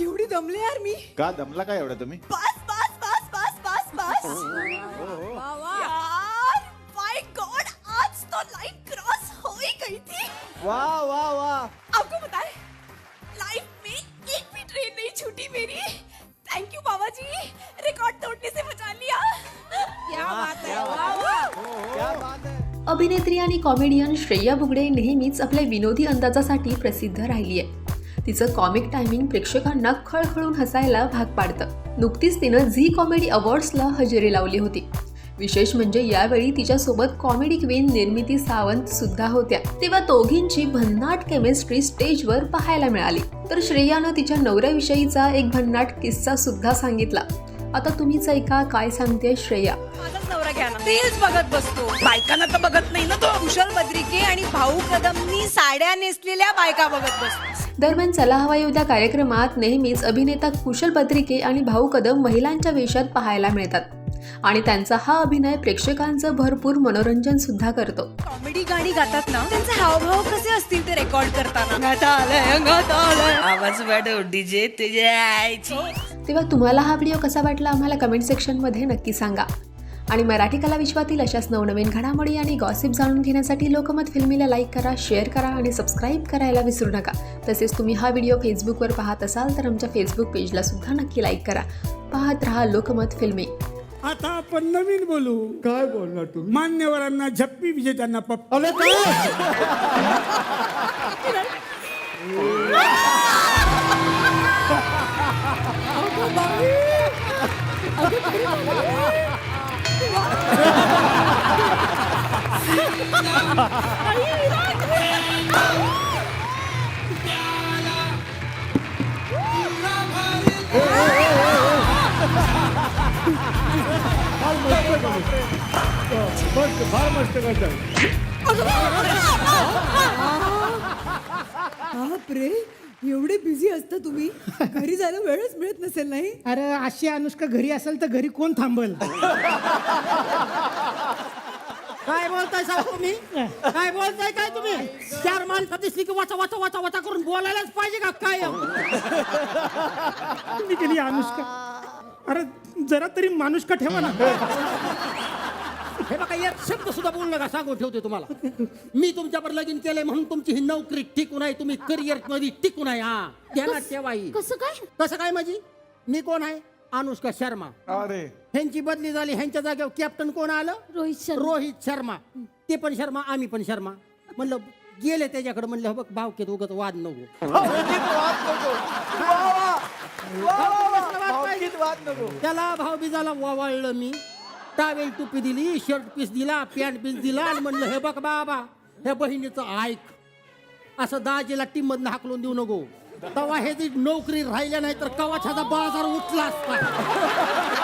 एवढी दमले यार मी. का दमला काय एवढा तुम्ही? बस बस बस बस बस बस. यार माय गॉड आज तो लाइन क्रॉस हो ही गई थी. वाह वाह वाह आपको पता है लाइफ में एक भी ट्रेन नहीं छूटी मेरी. थैंक यू बाबा जी रिकॉर्ड तोड़ने से बचा लिया. क्या बात है। वाह वाह क्या बात है। अभिनेत्री आणि कॉमेडियन श्रेया बुगडे नेहमीच आपल्या विनोदी अंदाजासाठी प्रसिद्ध राहिली आहे तिचं कॉमिक टायमिंग प्रेक्षकांना खळखळून हसायला भाग पाडतं. नुकतीच तिनं झी कॉमेडी अवॉर्ड्सला हजेरी लावली होती. विशेष म्हणजे यावेळी तिच्यासोबत कॉमेडी क्वीन निर्मिती सावंत सुद्धा होत्या. तेव्हा दोघींची भन्नाट केमिस्ट्री स्टेजवर पाहायला मिळाली. तर श्रेयानं तिच्या नवऱ्याविषयीचा एक भन्नाट किस्सा सुद्धा सांगितला. आता तुम्हीच ऐका काय सांगते श्रेया. रील्स बघत बसतो. बायकांना तर बघत नाही ना तो. कुशल बद्रिके आणि भाऊ कदमनी साड्या नेसलेल्या बायका बघत बसतो. दरम्यान चला हवा येऊ कार्यक्रमात नेहमीच अभिनेता कुशल पत्रिके आणि भाऊ कदम महिलांच्या वेशात पाहायला मिळतात. आणि त्यांचा हा अभिनय प्रेक्षकांचं भरपूर मनोरंजन सुद्धा करतो. कॉमेडी गाणी गातात ना त्यांचे हावभाव कसे असतील ते रेकॉर्ड करताना? आवाज वाढव डीजे तुझ्या तेव्हा तुम्हाला हा व्हिडिओ कसा वाटला आम्हाला कमेंट सेक्शनमध्ये नक्की सांगा. आणि मराठी कला विश्वातील अशाच नवनवीन घडामोडी आणि गॉसिप जाणून घेण्यासाठी लोकमत फिल्मीला लाईक करा शेअर करा आणि सबस्क्राईब करायला विसरू नका. तसेच तुम्ही हा व्हिडिओ फेसबुकवर पाहत असाल तर आमच्या फेसबुक पेजला सुद्धा नक्की लाईक करा. पाहत रहा लोकमत फिल्मी. आता आपण नवीन बोलू. काय बोलणार तू? मान्यवरांना झप्पी विजेत्यांना पप्पा. अरे काय? मस्त फार मस्त करतात बापरे एवढे बिझी असता तुम्ही. घरी जायला वेळच मिळत नसेल नाही? अरे अशी अनुष्का घरी असेल तर घरी कोण थांबल? बोलताय साहेब तुम्ही? काय बोलताय काय तुम्ही? चार माणसं दिसली की वाचा वाचा वाचा वाचा करून बोलायलाच पाहिजे का काय तुम्ही केली अनुष्का? अरे जरा तरी मानुष्का ठेवा ना. हे बघा एक शब्द सुद्धा बोलू नका सांगून ठेवते तुम्हाला. मी तुमच्यावर लगीन केलंय म्हणून तुमची ही नोकरी टिकून आहे तुम्ही करिअरमध्ये टिकून आहे हा. ध्यानात ठेवा ही. कसं काय? कसं काय माझी? मी कोण आहे? अनुष्का शर्मा. अरे. ह्यांची बदली झाली ह्यांच्या जागेवर कॅप्टन कोण आलं? रोहित शर्मा. रोहित शर्मा. ते पण शर्मा आम्ही पण शर्मा. म्हणलं गेले त्याच्याकडे म्हणलं बघ भावकेत उगत वाद नको. भावकीत वाद नको. त्याला भाव बिजाला वावळलं मी. टावेल टुपी दिली शर्ट पीस दिला पॅन्ट पीस दिला आणि म्हणलं हे बघ बाबा ह्या बहिणीचं ऐक. असं दाजीला टीम मधनं हाकलून देऊ नको. तेव्हा हे जी नोकरी राहिल्या नाही तर कवाच्याचा बाजार उठला असता.